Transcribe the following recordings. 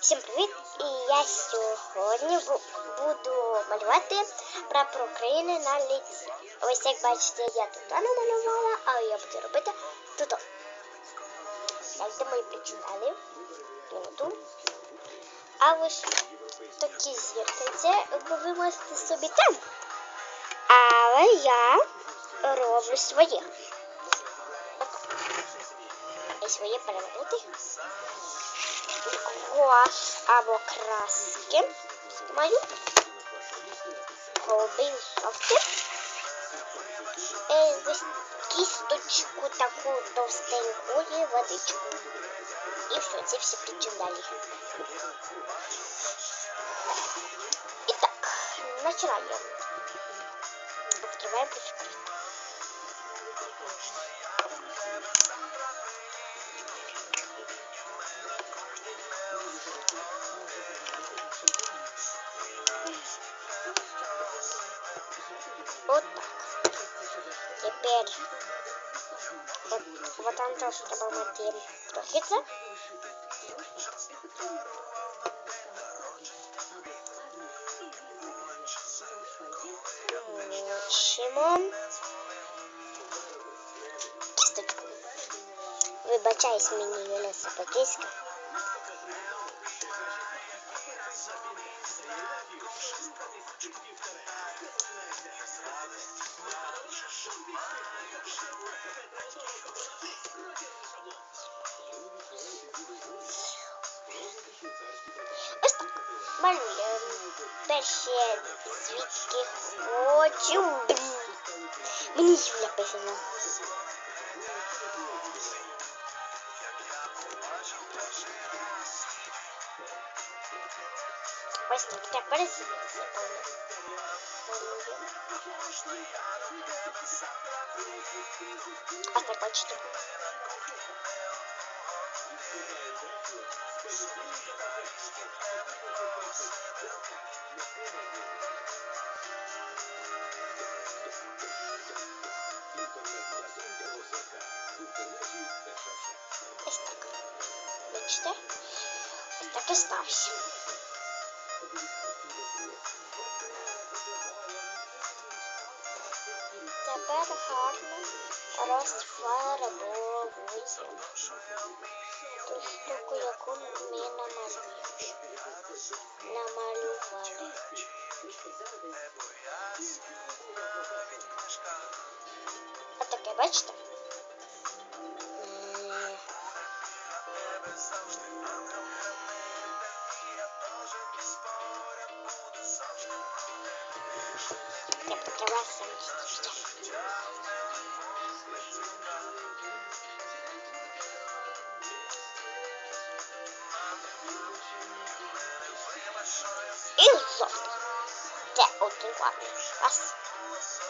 Всім привіт! І я сьогодні буду малювати прапор України на ліці. Ось як бачите, я тут намалювала, а я буду робити тут. Дайте мої причинали. Минуту. А ось такі зіркальця ви можете собі там. Але я роблю своє. І своє перевернути. Гуаш або краски. Маю. Голубий жовтий. Е, ось кісточку таку товстеньку і водичку. І все, це всі причиндалі. І так, починаємо. Открываем Теперь вот, вот там тоже трохи це. Мочимо. Кісточку. Вибачаюсь мені Юля Сапаківська. Малюємо. Перші звідки хочу. Блін. Мені Юля писала. Ось так. Тепер звідси. Ось так бачите. Ось так. Бачите? Ось так і стався. Тепер гарно розфарбовуємо Estoy comiendo más na maluvada. A takie beczta. Nie potrafię sam Я покривався ще. І жовтий. Це один ладний. Раз.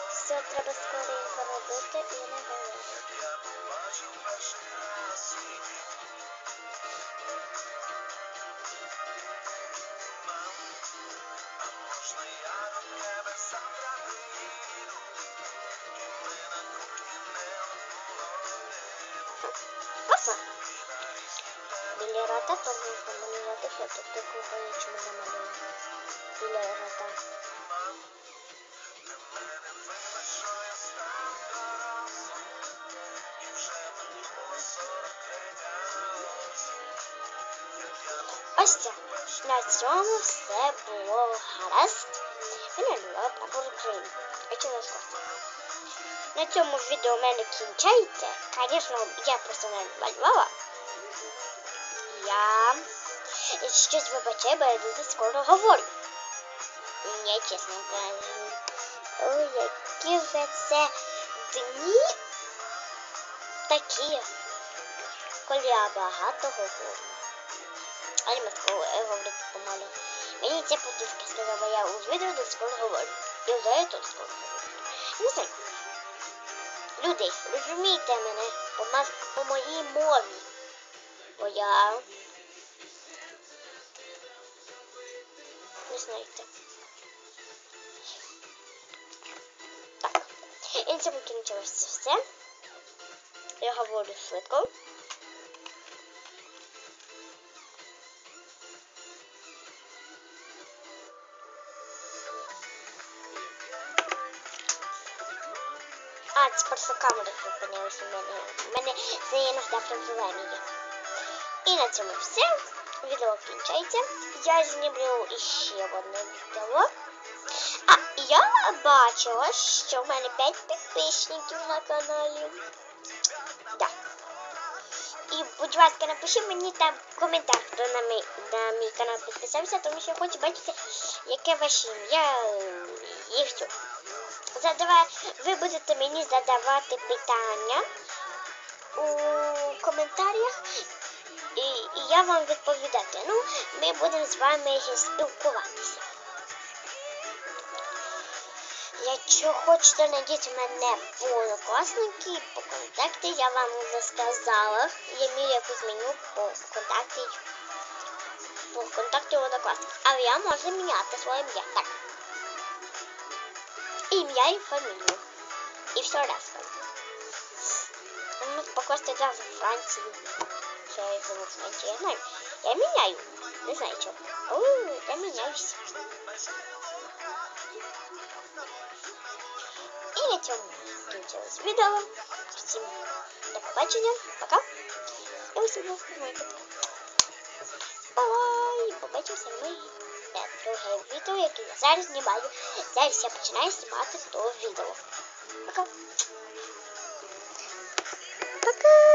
Все треба скоренько робити і не говорити. Класно. Біля рота потрібно намалювати фото. Таку колючу ми намалюємо. Біля рота. Ось це. На цьому все було гаразд. Я намалювала прапор України. Хочу вас На цьому відео в мене кінчається. Звісно, я просто не малювала. Я щось вибачаю, бо я дуже скоро говорю. Я чесно кажу. Ой, які вже це дні такі, коли я багато говорю. Але ми скоро говорити помалу. Мені ця подушка сказала, я у відео скоро говорю. І вже я тут скоро говорю. Не знаю. Люди, розумійте мене по, по моїй мові. Бо я можу знайти. Так. І це цьому все. Я говорю швидко. А, це просто камера зупинилась у мене. У мене з неї іноді проблеми є. І на цьому все. Відео кінчається. Я знімлю іще одне відео. А, я бачила, що в мене 5 підписників на каналі. Да. І, будь ласка, напиши мені там коментар, хто на мій, на мій канал підписався, тому що я хочу бачити, яке ваше ім'я е, і все. Задавай, ви будете мені задавати питання у коментарях, і, і я вам відповідати. Ну, ми будемо з вами спілкуватися. Якщо хочете знайти мене по однокласники, по контакти, я вам вже сказала. Я маю якусь меню по контакті. По контакті однокласник. Але я можу міняти своє ім'я. Так. Ім'я і фамілію. І все раз. Ну, покласти одразу в Францію. Що я живу в Франції, я знаю. Я міняю. Не знаю чого. О, я міняюсь. І на цьому кінчилось відео. Всім до побачення. Пока. Я усім був Бай! Побачимося ми на друге відео, яке я зараз знімаю. Зараз я починаю знімати то відео. Пока. Пока.